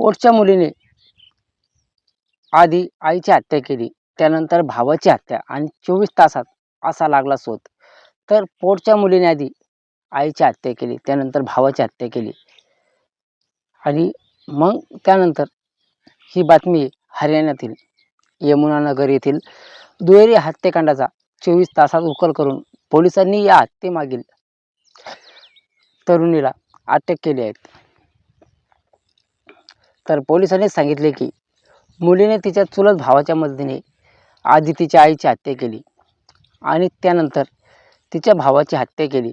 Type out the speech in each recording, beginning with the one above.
पोटच्या मुलीने आधी आईची हत्या केली. त्यानंतर भावाची हत्या आणि चोवीस तासात असा लागला शोध. तर पोटच्या मुलीने आधी आईची हत्या केली त्यानंतर भावाची हत्या केली. आणि मग त्यानंतर ही बातमी हरियाणातील यमुनानगर येथील दुहेरी हत्याकांडाचा चोवीस तासात उकल करून पोलिसांनी या हत्येमागील तरुणीला अटक केली आहे. तर पोलिसांनी सांगितले की मुलीने तिच्या चुलत भावाच्या मदतीने आधी तिच्या आईची हत्या केली आणि त्यानंतर तिच्या भावाची हत्या केली.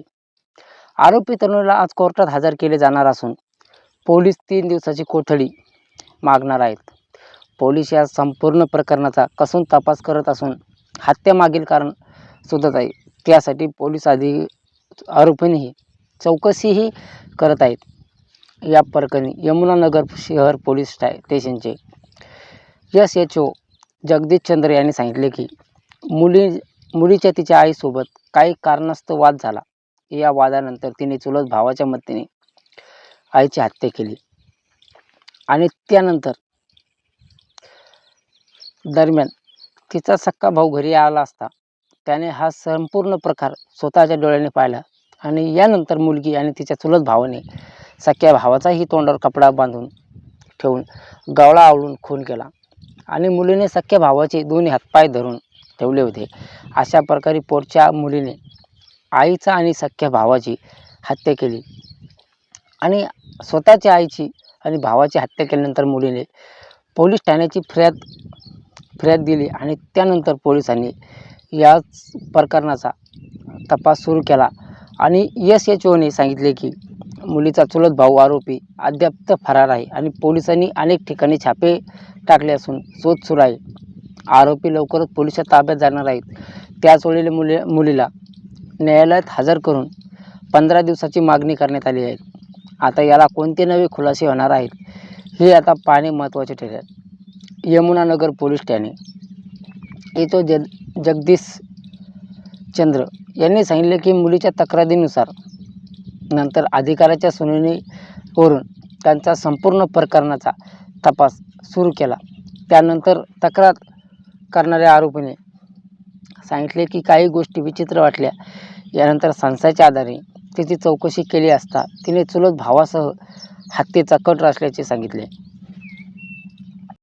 आरोपी तरुणीला आज कोर्टात हजर केले जाणार असून पोलीस तीन दिवसाची कोठडी मागणार आहेत. पोलीस या संपूर्ण प्रकरणाचा कसून तपास करत असून हत्येमागील कारण शोधत आहे. त्यासाठी पोलीस आधी आरोपींनीही चौकशीही करत आहेत. या प्रकरणी यमुनानगर शहर पोलीस स्टा स्टेशनचे S H O Jagdish Chandra यांनी सांगितले की मुली मुलीच्या तिच्या आईसोबत काही कारणास्तव वाद झाला. या वादानंतर तिने चुलत भावाच्या मदतीने आईची हत्या केली. आणि त्यानंतर दरम्यान तिचा सक्का भाऊ घरी आला असता त्याने हा संपूर्ण प्रकार स्वतःच्या डोळ्याने पाहिला. आणि यानंतर मुलगी आणि तिच्या चुलत भावाने सख्या भावाचाही तोंडावर कपडा बांधून ठेवून गवळा आवळून खून केला. आणि मुलीने सख्या भावाचे दोन्ही हातपाय धरून ठेवले होते. अशा प्रकारे पोटच्या मुलीने आईचा आणि सख्या भावाची हत्या केली. आणि स्वतःच्या आईची आणि भावाची हत्या केल्यानंतर मुलीने पोलीस ठाण्याची फिर्याद फिर्याद दिली आणि त्यानंतर पोलिसांनी याच प्रकरणाचा तपास सुरू केला. आणि एस एच ओने सांगितले की मुलीचा चुलत भाऊ आरोपी अद्याप तर फरार आहे आणि पोलिसांनी अनेक ठिकाणी छापे टाकले असून शोध सुरू आहे. आरोपी लवकरच पोलिसात ताब्यात जाणार आहेत. त्याच वेळेला मुली मुलीला न्यायालयात हजर करून पंधरा दिवसाची मागणी करण्यात आली आहे. आता याला कोणते नवे खुलासे होणार आहेत हे आता पाहणे महत्त्वाचे ठरेल. यमुनानगर पोलीस ठाणे. येतो जग जगदीश चंद्र. यांनी सांगितले की मुलीच्या तक्रारीनुसार नंतर अधिकाऱ्याच्या सुनावणीवरून त्यांचा संपूर्ण प्रकरणाचा तपास सुरू केला. त्यानंतर तक्रार करणाऱ्या आरोपीने सांगितले की काही गोष्टी विचित्र वाटल्या. यानंतर संशयाच्या आधारे तिची चौकशी केली असता तिने चुलत भावासह हत्येचा कट रचल्याचे सांगितले.